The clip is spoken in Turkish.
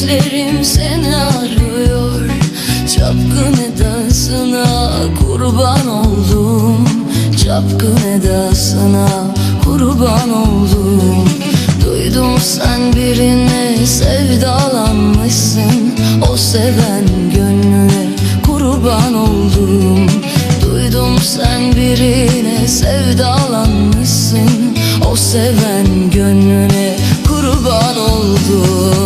gözlerim seni arıyor. Çapkın edasına kurban oldum. Çapkın edasına kurban oldum. Duydum sen birine sevdalanmışsın. O seven gönlüne kurban oldum. Duydum sen birine sevdalanmışsın. O seven gönlüne kurban oldum.